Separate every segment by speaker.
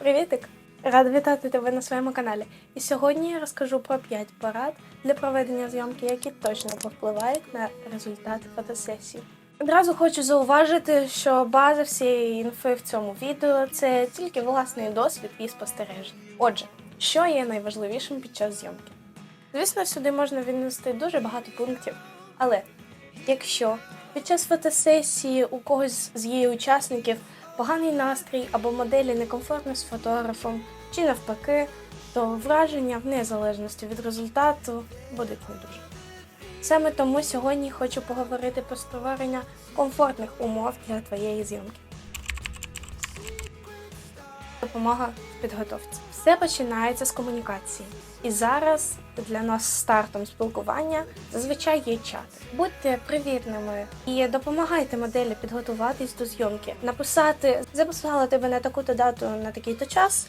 Speaker 1: Привітик! Рада вітати тебе на своєму каналі. І сьогодні я розкажу про 5 порад для проведення зйомки, які точно повпливають на результат фотосесії. Одразу хочу зауважити, що база всієї інфи в цьому відео це тільки власний досвід і спостереження. Отже, що є найважливішим під час зйомки? Звісно, сюди можна віднести дуже багато пунктів, але якщо під час фотосесії у когось з її учасників поганий настрій або моделі некомфортно з фотографом, чи навпаки, то враження в незалежності від результату будуть не дуже. Саме тому сьогодні хочу поговорити про створення комфортних умов для твоєї зйомки. Допомога в підготовці. Все починається з комунікації. І зараз для нас стартом спілкування зазвичай є чати. Будьте привітними і допомагайте моделі підготуватись до зйомки, написати записала тебе на таку-то дату на такий-то час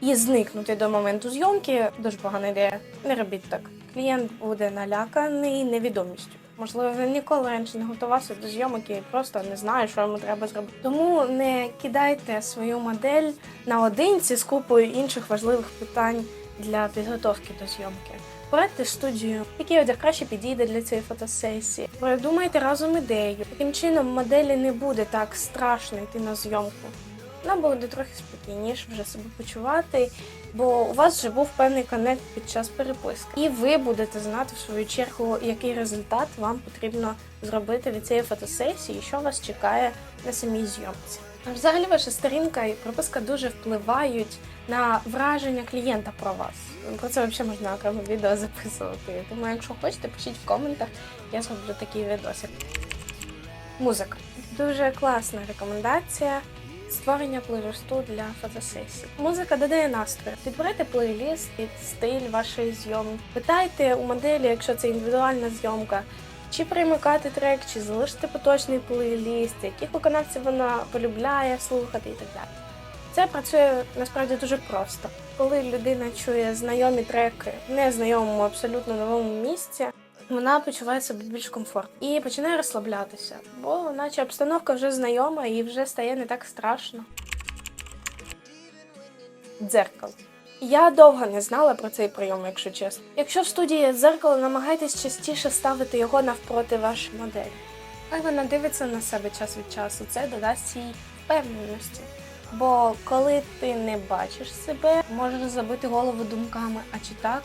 Speaker 1: і зникнути до моменту зйомки. Дуже погана ідея. Не робіть так. Клієнт буде наляканий невідомістю. Можливо, він ніколи раніше не готувався до зйомок і просто не знає, що йому треба зробити. Тому не кидайте свою модель наодинці з купою інших важливих питань для підготовки до зйомки. Порадьте студію, який одяг краще підійде для цієї фотосесії. Продумайте разом ідею. Таким чином моделі не буде так страшно йти на зйомку. Вона буде трохи спокійніше вже себе почувати, бо у вас вже був певний коннект під час переписки. І ви будете знати в свою чергу, який результат вам потрібно зробити від цієї фотосесії, що вас чекає на самій зйомці. Взагалі, ваша сторінка і прописка дуже впливають на враження клієнта про вас. Про це взагалі можна окремо відео записувати. Тому, якщо хочете, пишіть в коментах, я зроблю такий відосик. Музика. Дуже класна рекомендація. Створення плейлисту для фотосесії. Музика додає настрою. Підберете плейліст під стиль вашої зйомки. Питайте у моделі, якщо це індивідуальна зйомка, чи примикати трек, чи залишити поточний плейліст, яких виконавців вона полюбляє слухати і так далі. Це працює насправді дуже просто. Коли людина чує знайомі треки в незнайомому, абсолютно новому місці, вона почуває себе більш комфортно і починає розслаблятися, бо наче обстановка вже знайома і вже стає не так страшно. Дзеркало. Я довго не знала про цей прийом, якщо чесно. Якщо в студії дзеркало, намагайтесь частіше ставити його навпроти вашої моделі. Хай вона дивиться на себе час від часу, це додасть їй впевненості. Бо коли ти не бачиш себе, можеш забити голову думками, а чи так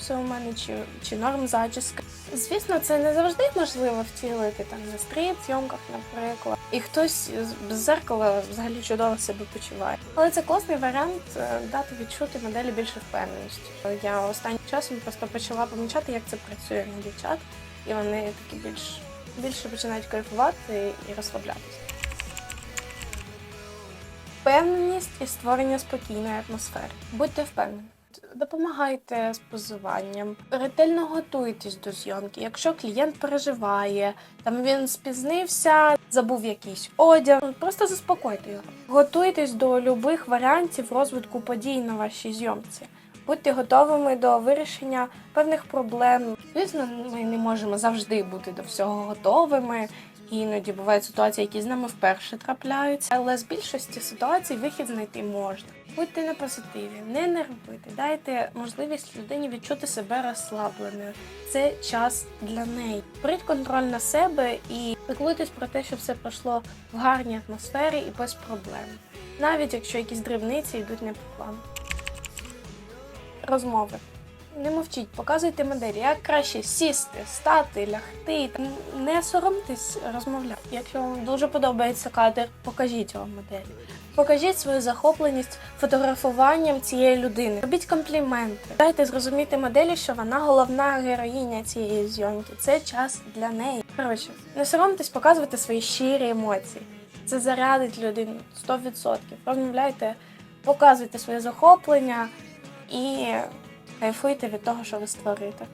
Speaker 1: все у мене, чи, чи норм зачіска. Звісно, це не завжди можливо втілити там на стріп, зйомках, наприклад. І хтось без зеркала взагалі чудово себе почуває. Але це класний варіант е, дати відчути моделі більше впевненості. Я останнім часом просто почала помічати, як це працює на дівчат, і вони такі більш більше починають кайфувати і розслаблятися. Впевненість і створення спокійної атмосфери. Будьте впевнені. Допомагайте з позуванням, ретельно готуйтесь до зйомки. Якщо клієнт переживає, там він спізнився, забув якийсь одяг, просто заспокойте його. Готуйтесь до любих варіантів розвитку подій на вашій зйомці. Будьте готовими до вирішення певних проблем. Звісно, ми не можемо завжди бути до всього готовими. Іноді бувають ситуації, які з нами вперше трапляються, але з більшості ситуацій вихід знайти можна. Будьте на позитиві, не нервуйте, дайте можливість людині відчути себе розслабленою. Це час для неї. Беріть контроль на себе і піклуйтесь про те, щоб все пройшло в гарній атмосфері і без проблем, навіть якщо якісь дрібниці йдуть не по плану. Розмови. Не мовчіть, показуйте моделі, як краще сісти, стати, лягти. Не соромтесь розмовляти. Якщо вам дуже подобається кадр, покажіть його моделі. Покажіть свою захопленість фотографуванням цієї людини. Робіть компліменти. Дайте зрозуміти моделі, що вона головна героїня цієї зйомки. Це час для неї. Коротше, не соромтесь показувати свої щирі емоції. Це зарядить людину 100%. Розмовляйте, показуйте своє захоплення і кайфуйте від того, що ви створите.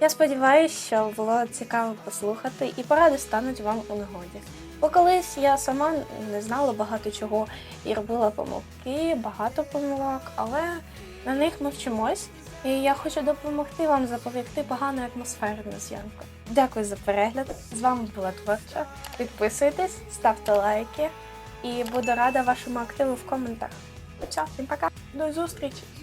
Speaker 1: Я сподіваюся, що було цікаво послухати і поради стануть вам у нагоді. Бо колись я сама не знала багато чого і робила помилки, багато помилок, але на них ми вчимось. І я хочу допомогти вам запобігти поганої атмосфери на зйомку. Дякую за перегляд. З вами була творча. Підписуйтесь, ставте лайки і буду рада вашому активу в коментах. Все, всім пока, до зустрічі!